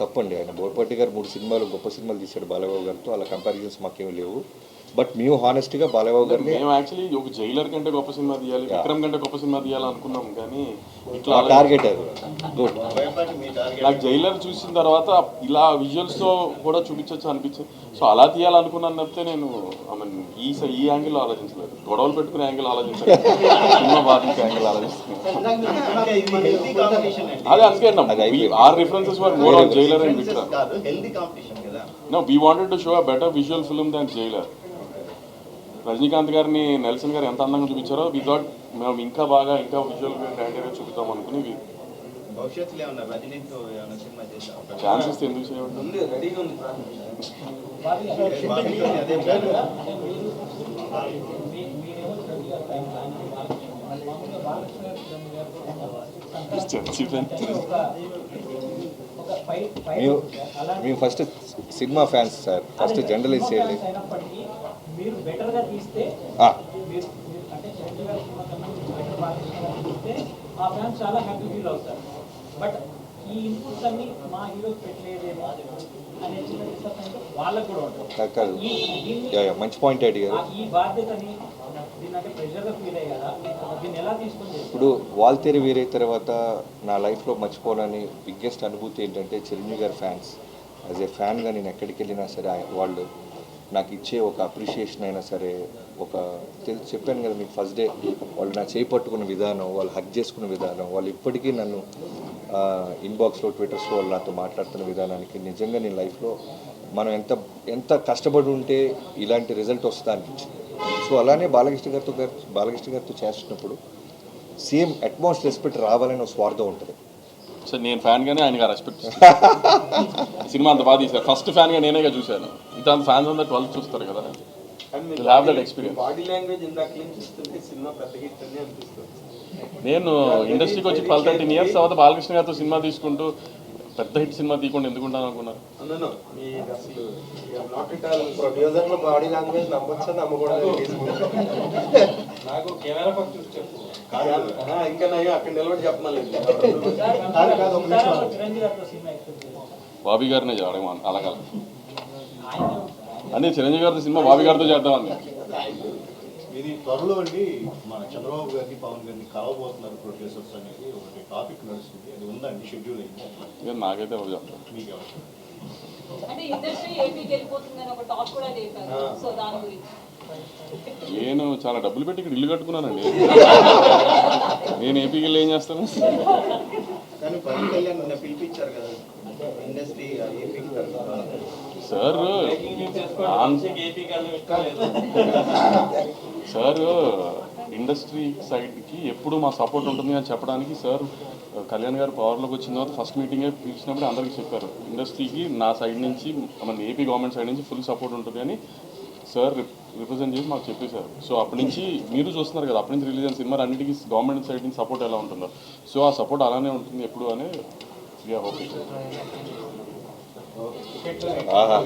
తప్పండి. ఆయన బోర్పాటి గారు మూడు సినిమాలు గొప్ప సినిమాలు తీశాడు బాలబాబు గారితో. అలా కంపారిజన్స్ మాకేమీ లేవు. బట్ మేము హానెస్ట్గా బాలబాబు గారిని మేము యాక్చువల్లీ ఒక జైలర్ కంటే గొప్ప సినిమా తీయాలి విక్రమ్ కంటే గొప్ప సినిమా తీయాలి అనుకున్నాం కానీ ఇట్లా టార్గెట్ గుడ్ బోయపాటి మీ టార్గెట్ నాకు జైలర్ చూసిన తర్వాత ఇలా విజువల్స్తో కూడా చూపించవచ్చు అనిపించింది. సో అలా తీయాలనుకున్నాను తప్పితే నేను ఐ మీన్ ఈ స- ఈ యాంగిల్ ఆలోచించలేదు. గొడవలు పెట్టుకునే యాంగిల్ ఆలోచించలేదు. సినిమా బాధించే యాంగిల్ ఆలోచిస్తున్నాను. అదే అందుకే are references were more on Jailer and Vikram no we wanted to show a better visual film than Jailer Rajinikanth గారిని నెల్సన్ గారు ఎంత అందంగా చూపించారో వి థాట్ మేము ఇంకా బాగా ఇంకా విజువల్ గ్రాండీగా చూపిద్దాం అనుకుని భవిష్యత్తులో ఏమన్నా రజనీతో ఏమన్నా సినిమా చేసాం ఛాన్స్ ఇస్తే ఎందుకు చేయడం మేము first cinema fans sir first journalist చేయండి. బట్ ఈ ఇన్పుట్స్ అన్ని మా హీరోకి పెట్టలేదేమో అనే చిన్న వాళ్ళకు కూడా ఉంటుంది. కాదు, మంచి పాయింట్ అడిగారు ఈ బాధ్యతని ఇప్పుడు వాల్తేరి వీరే తర్వాత నా లైఫ్లో మర్చిపోనని బిగ్గెస్ట్ అనుభూతి ఏంటంటే చిరంజీవి గారి ఫ్యాన్స్ యాజ్ ఏ ఫ్యాన్గా నేను ఎక్కడికి వెళ్ళినా సరే వాళ్ళు నాకు ఇచ్చే ఒక అప్రిషియేషన్ అయినా సరే ఒక చెప్పాను కదా మీకు ఫస్ట్ డే వాళ్ళు నా చేయి పట్టుకున్న విధానం వాళ్ళు హక్ చేసుకున్న విధానం వాళ్ళు ఇప్పటికీ నన్ను ఇన్బాక్స్లో ట్విట్టర్స్లో వాళ్ళు నాతో మాట్లాడుతున్న విధానానికి నిజంగా నేను లైఫ్లో మనం ఎంత ఎంత కష్టపడి ఉంటే ఇలాంటి రిజల్ట్ వస్తుందా అనిపించింది. సో అలానే బాలకృష్ణ గారితో గారు బాలకృష్ణ గారితో చేస్తున్నప్పుడు సేమ్ అట్మాస్ రెస్పెక్ట్ రావాలని స్వార్థం ఉంటుంది. సో నేను ఫ్యాన్ గానే ఆయనకి రెస్పెక్ట్ సినిమా అంత బాగా తీశారు. ఫస్ట్ ఫ్యాన్గా నేనేగా చూశాను. ఇంత ఫ్యాన్స్ అంతా ట్వెల్త్ చూస్తారు కదా. Have that experience body language cinema నేను ఇండస్ట్రీకి వచ్చి ట్వెల్వ్ థర్టీన్ ఇయర్స్ తర్వాత బాలకృష్ణ గారితో సినిమా తీసుకుంటూ పెద్ద హిట్ సినిమా తీయకుండా ఎందుకుంటాను అనుకున్నారు? అన్నాను మీ అసలు నాట్ ఇట్ ఆల్ ప్రొడ్యూసర్ల బాడీ లాంగ్వేజ్ నమ్మొచ్చా నమ్మకూడదు నాకు కెమెరా పక్క చూసి చెప్పు. ఇంకా నయ్యో అక్కడ నిలబడి చెప్పమలేదు బాబీ గారినే చేయడం అలాగా అదే చిరంజీవి గారితో సినిమా బాబీ గారితో చేద్దామని. ఇది త్వరలో అండి మన చంద్రబాబు గారిని పవన్ గారిని కలవబోతున్నారు ప్రొడ్యూసర్స్ అనేది. ఒకటి టాపిక్ నడుస్తుంది. అది ఉందండి షెడ్యూల్ అయింది? నాకైతే మీకు ఎవరు అంటే ఇండస్ట్రీ ఏపీకి వెళ్ళిపోతుందని ఒక టాక్ కూడా లేపారు సో దాని గురించి. నేను చాలా డబ్బులు పెట్టి ఇక్కడ ఇల్లు కట్టుకున్నానండి. నేను ఏపీకి వెళ్ళి ఏం చేస్తాను? కానీ పవన్ కళ్యాణ్ పిలిపించారు కదా industry AP sir. Sir industry సైడ్కి ఎప్పుడు మా సపోర్ట్ ఉంటుంది అని చెప్పడానికి సార్ కళ్యాణ్ గారు పవర్లోకి వచ్చిన తర్వాత ఫస్ట్ మీటింగే పిలిచినప్పుడు అందరికీ చెప్పారు. ఇండస్ట్రీకి నా సైడ్ నుంచి మన ఏపీ గవర్నమెంట్ సైడ్ నుంచి ఫుల్ సపోర్ట్ ఉంటుంది అని సార్ రిప్రజెంట్ చేసి మాకు చెప్పేశారు. సో అప్పటి నుంచి మీరు చూస్తున్నారు కదా అప్పటి నుంచి రిలీజ్ అయిన సినిమా అన్నిటికీ గవర్నమెంట్ సైడ్ నుంచి సపోర్ట్ ఎలా ఉంటుందో. సో ఆ సపోర్ట్ అలానే ఉంటుంది ఎప్పుడు అని వీఆర్ హోపింగ్ ఆహా